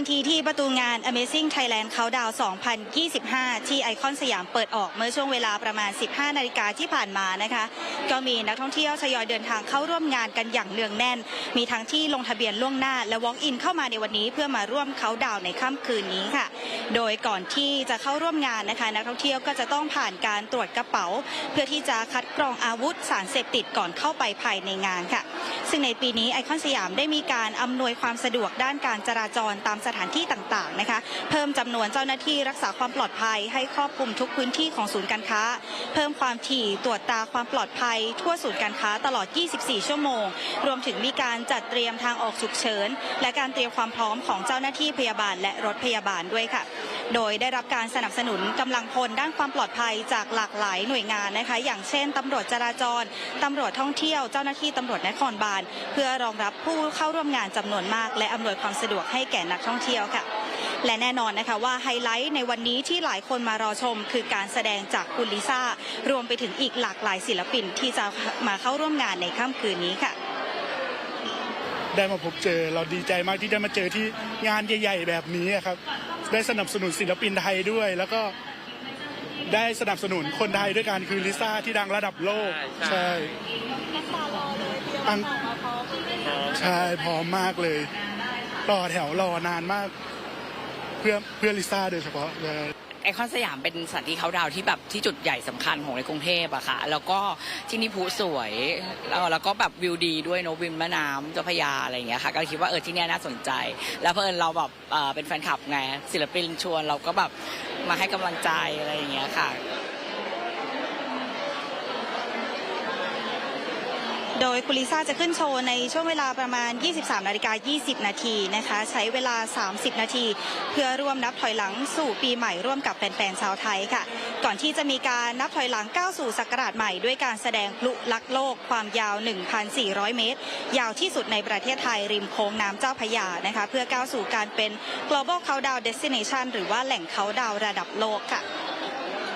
ทันทีที่ประตูงาน Amazing Thailand Countdown 2025 ที่ไอคอนสยามเปิดออกเมื่อช่วงเวลาประมาณ 15 นาฬิกาที่ผ่านมานะคะ ก็มีนักท่องเที่ยวทยอยเดินทางเข้าร่วมงานกันอย่างเนืองแน่น มีทั้งที่ลงทะเบียนล่วงหน้าและ Walk in เข้ามาในวันนี้เพื่อมาร่วมเขาดาวในค่ำคืนนี้ค่ะ โดยก่อนที่จะเข้าร่วมงานนะคะ นักท่องเที่ยวก็จะต้องผ่านการตรวจกระเป๋า เพื่อที่จะคัดกรองอาวุธสารเสพติดก่อนเข้าไปภายในงานค่ะ ซึ่งในปีนี้ไอคอนสยามได้มีการอำนวยความสะดวกด้านการจราจรตามสถานที่ต่างๆนะคะ เพิ่มจำนวนเจ้าหน้าที่รักษาความปลอดภัยให้ครอบคลุมทุกพื้นที่ของศูนย์การค้า เพิ่มความถี่ตรวจตาความปลอดภัย ทั่วศูนย์การค้าตลอด 24 ชั่วโมง รวมถึงมีการจัดเตรียมทางออกฉุกเฉิน และการเตรียมความพร้อมของเจ้าหน้าที่พยาบาลและรถพยาบาลด้วยค่ะ โดยได้รับการสนับสนุนกำลังพลด้านความปลอดภัยจากหลากหลายหน่วยงานนะคะ อย่างเช่นตำรวจจราจรตำรวจท่องเที่ยวเจ้าหน้าที่ตำรวจนครบาลเพื่อรองรับผู้เข้าร่วมงานจำนวนมาก และอำนวยความสะดวกให้แก่นักท่องเที่ยวค่ะ และแน่นอนนะคะว่าไฮไลท์ในวันนี้ที่หลายคนมารอชม คือการแสดงจากคุณลิซ่ารวมไปถึงอีกหลากหลายศิลปินที่จะมาเข้าร่วมงานในค่ำคืนนี้ค่ะ ได้มาพบเจอ เราดีใจมากที่ได้มาเจอที่งานใหญ่ ๆ แบบนี้อะครับ ได้สนับสนุนศิลปินไทยด้วย แล้วก็ได้สนับสนุนคนไทยด้วยกันคือลิซ่าที่ดังระดับโลก ใช่อังใช่พร้อมมากเลยต่อแถวรอนานมาก เพื่อเพื่อลิซ่าโดยเฉพาะเลย ไอคอนสยามเป็นสถานที่เขาดาวที่แบบที่จุดใหญ่สำคัญของในกรุงเทพอะค่ะ แล้วก็ที่นี่ภูสวยแล้วแล้วก็แบบวิวดีด้วยเนาะวิวแม่น้ำเจ้าพยาอะไรอย่างเงี้ยค่ะ ก็เลยคิดว่าเออที่เนี่ยน่าสนใจ แล้วเพื่อนเราแบบเอ่อเป็นแฟนคลับไงศิลปินชวนเราก็แบบมาให้กำลังใจอะไรอย่างเงี้ยค่ะ โดยคุณลิซ่าจะขึ้นโชว์ในช่วงเวลาประมาณ 23นาฬิกา20 นาทีนะคะ ใช้เวลา 30 นาที เพื่อร่วมนับถอยหลังสู่ปีใหม่ร่วมกับแฟนๆชาวไทยค่ะ ก่อนที่จะมีการนับถอยหลังก้าวสู่ศักราชใหม่ด้วยการแสดงพลุลักโลกความยาว 1,400 เมตร ยาวที่สุดในประเทศไทยริมโค้งน้ำเจ้าพยานะคะ เพื่อก้าวสู่การเป็น global countdown destination หรือว่าแหล่งเขาดาวระดับโลกค่ะ